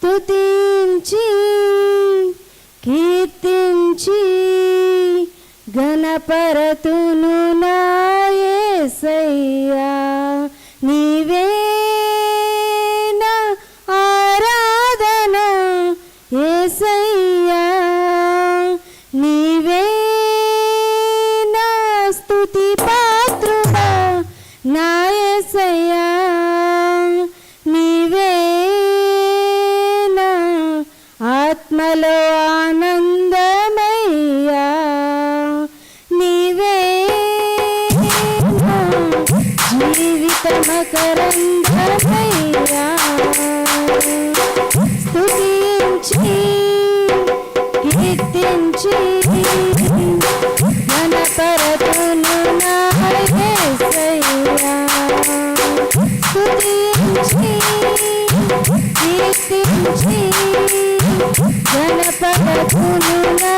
స్తుతించి కీర్తించి గణపరతును నాయసయ్యా మకరందయ్యా స్తుతించి కీర్తించి గణపరతును నాయ్యా స్తుతించి కీర్తించి గణపరతును నా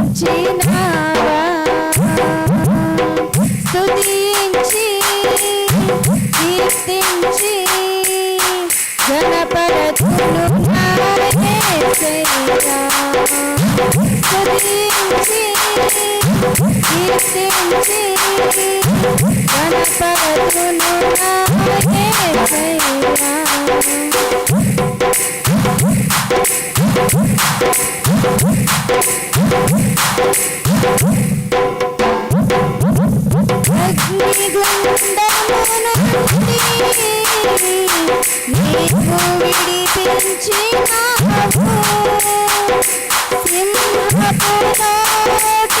వచ్చినావా? స్తుతించి కీర్తించి గణపరతును స్తుతించి కీర్తించి గణపరతును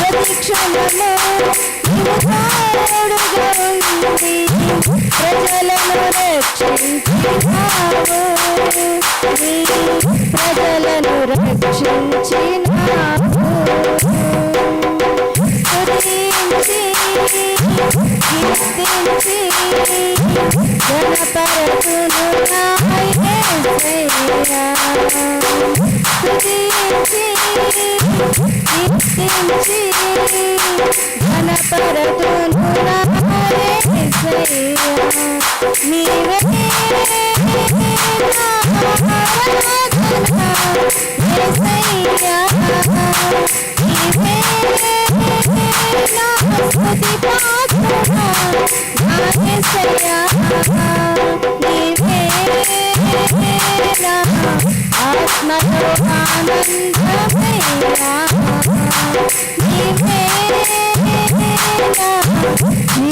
ప్రతి క్షణము తోడుగండి ప్రజలను రక్షించినావు ప్రజలను రక్షించినావు కీర్తించి గణపరచును నాయన గణపరతో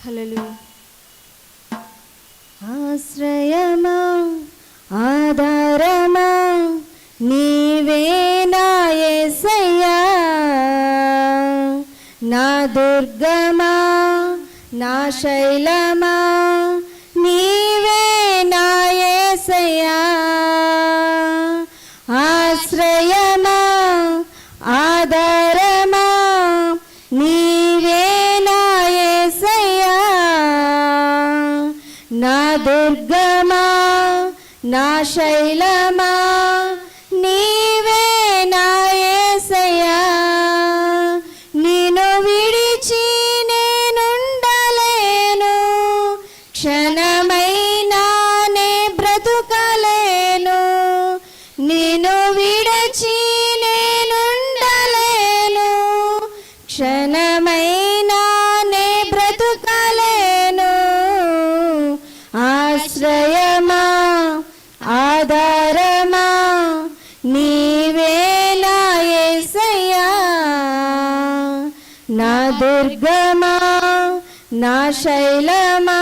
హలో ఆశ్రయమా ఆధారమా నీవేనాయసయ్యా నా దుర్గమా నా శైలమా నా శైలమా నీవే నా ఏసయ్యా. నిన్ను విడిచి నేనుండలేను. క్షణమైనా నే బ్రతుకలేను. నిన్ను విడిచి నేనుండలేను. క్షణమై దుర్గమా నా శైలమా?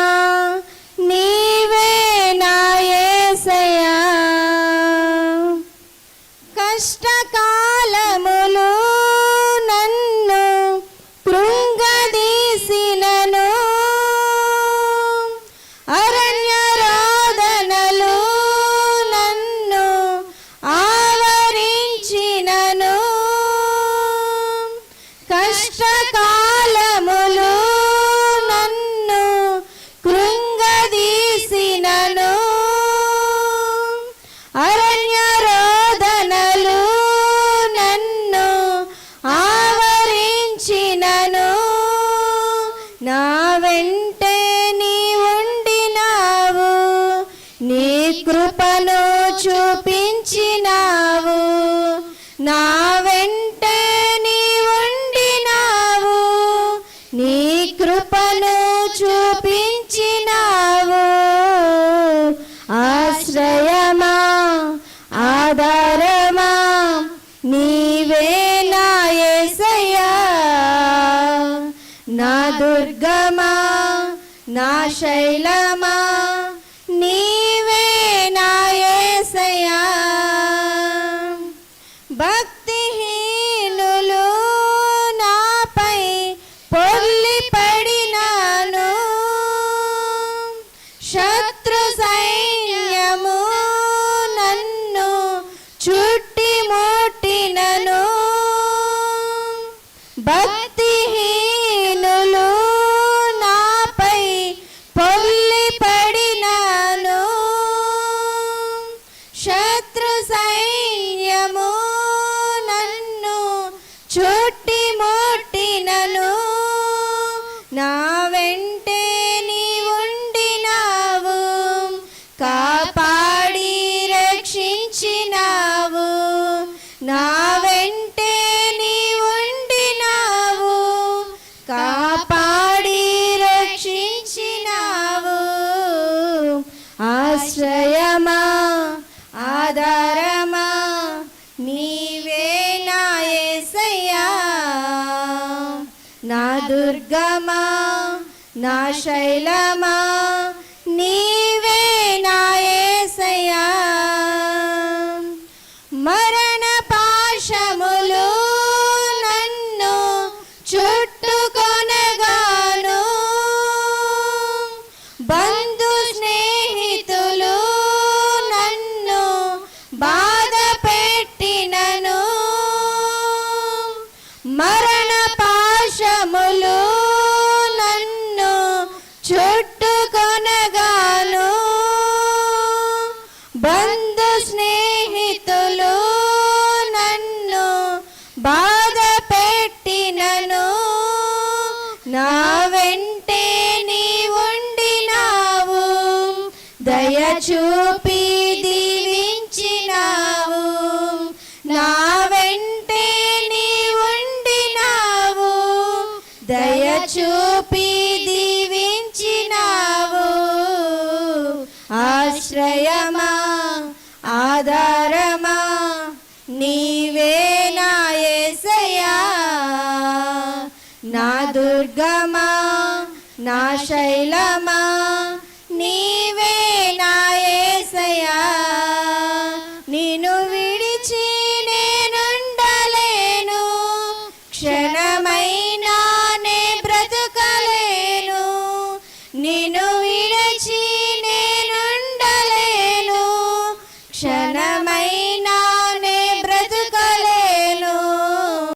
யாவென் నా శైలమా నా దుర్గమా నా శైలమా నీవే నా దుర్గమా నా శైలమా